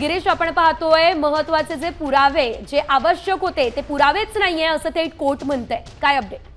गिरीश आपण पाहतोय महत्त्वाचे जे पुरावे जे आवश्यक होते ते पुरावेच नाहीये असं थेट कोर्ट म्हणतंय. काय अपडेट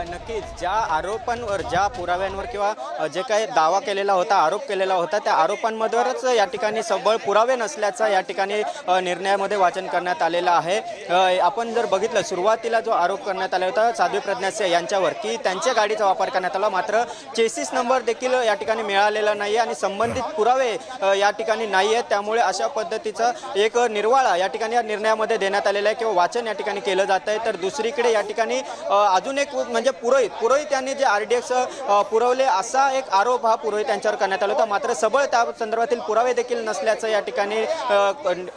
नक्कीच ज्या आरोपांवर ज्या पुराव्यांवर किंवा जे काही दावा केलेला होता आरोप केलेला होता त्या आरोपांमधवरच या ठिकाणी सबळ पुरावे नसल्याचा या ठिकाणी निर्णयामध्ये वाचन करण्यात आलेलं आहे. आपण जर बघितलं सुरुवातीला जो आरोप करण्यात आला होता साध्वी प्रज्ञा सिंह यांच्यावर की त्यांच्या गाडीचा वापर करण्यात आला मात्र चेसिस नंबर देखील या ठिकाणी मिळालेला नाही आणि संबंधित पुरावे या ठिकाणी नाही आहेत त्यामुळे अशा पद्धतीचा एक निर्वाळा या ठिकाणी या निर्णयामध्ये देण्यात आलेला आहे किंवा वाचन या ठिकाणी केलं जात आहे तर दुसरीकडे या ठिकाणी अजून एक म्हणजे म्हणजे पुरोहित पुरोहित यांनी जे आर डी एक्स पुरवले असा एक आरोप हा पुरोहित यांच्यावर करण्यात आला होता. मात्र सबळ त्या संदर्भातील पुरावे देखील नसल्याचं या ठिकाणी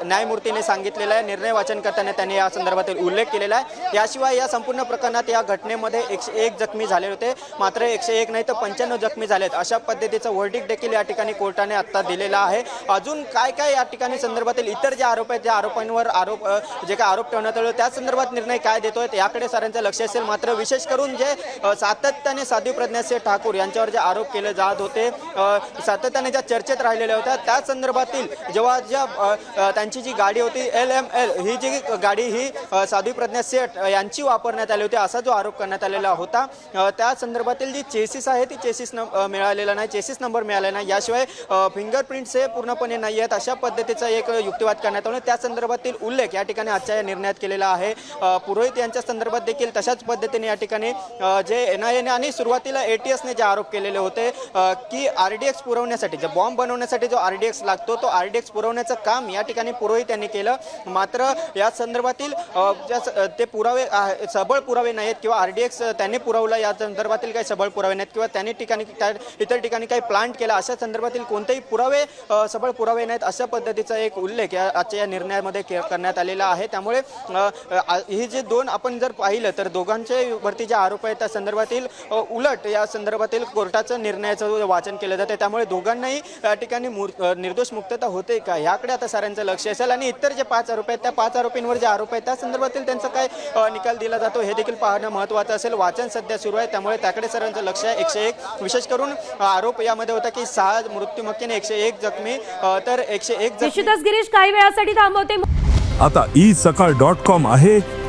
न्यायमूर्तीने सांगितलेलं आहे. निर्णय वाचन करताना त्यांनी या संदर्भातील उल्लेख केलेला आहे. याशिवाय या संपूर्ण प्रकरणात या घटनेमध्ये एकशे एक जखमी झाले होते. मात्र एकशे एक नाही तर पंच्याण्णव जखमी झालेत. अशा पद्धतीचं वर्डिक देखील या ठिकाणी कोर्टाने आत्ता दिलेला आहे. अजून काय काय या ठिकाणी संदर्भातील इतर जे आरोप आहेत त्या आरोपांवर आरोप जे काय आरोप ठेवण्यात आले त्या संदर्भात निर्णय काय देतोय याकडे साऱ्यांचं लक्ष असेल. मात्र विशेष करून म्हणजे सातत्याने साध्वी प्रज्ञासिंह ठाकूर यांच्यावर जे आरोप केले जात होते सातत्याने ज्या चर्चेत राहिलेल्या होत्या त्या संदर्भातील जेव्हा ज्या त्यांची जी गाडी होती एल एम एल ही जी गाडी ही साध्वी प्रज्ञा सेठ यांची वापरण्यात आली होती असा जो आरोप करण्यात आलेला होता त्या संदर्भातील जी चेसिस आहे ती चेसिस न मिळालेला नाही चेसिस नंबर मिळाला नाही. याशिवाय फिंगरप्रिंट्स हे पूर्णपणे नाही आहेत अशा पद्धतीचा एक युक्तिवाद करण्यात आला. त्या संदर्भातील उल्लेख या ठिकाणी आजच्या या निर्णयात केलेला आहे. पुरोहित यांच्या संदर्भात देखील तशाच पद्धतीने या ठिकाणी जे एन आय एने आणि सुरुवातीला ए टी एसने जे आरोप केलेले होते की आर डी एक्स पुरवण्यासाठी जे बॉम्ब बनवण्यासाठी जो आर डी एक्स लागतो तो आर डी एक्स पुरवण्याचं काम या ठिकाणी पुरोहित यांनी केलं. मात्र या संदर्भातील ज्या स- ते पुरावे सबळ पुरावे नाहीत किंवा आर डी एक्स त्यांनी पुरवला या संदर्भातील काही सबळ पुरावे नाहीत किंवा त्यांनी ठिकाणी त्या इतर ठिकाणी काही प्लांट केला अशा संदर्भातील कोणतेही पुरावे सबळ पुरावे नाहीत अशा पद्धतीचा एक उल्लेख या आजच्या या निर्णयामध्ये के- करण्यात आलेला आहे. त्यामुळे ही जे दोन आपण जर पाहिलं तर दोघांच्या वरती जे आरोप आहेत त्या संदर्भातील उलट या संदर्भातील कोर्टाचं निर्णयाचं वाचन केलं जाते त्यामुळे दोघांनाही या ठिकाणी निर्दोष मुक्तता होते का? याकडे आता साऱ्यांचं लक्ष असेल आणि इतर जे पाच आरोप आहेत त्या पाच आरोपींवर जे आरोप आहेत त्या संदर्भातील त्यांचा काय निकाल दिला जातो हे देखील पाहणं महत्त्वाचं असेल. वाचन सध्या सुरू आहे त्यामुळे त्याकडे सर्वांचं लक्ष आहे. एकशे एक विशेष करून आरोप यामध्ये होता की सहा मृत्यूमुखीने एकशे एक जखमी तर एकशे एक जखमी निश्चितच गिरीश काही वेळासाठी थांबवते. आता ई सकाळ डॉट कॉम आहे.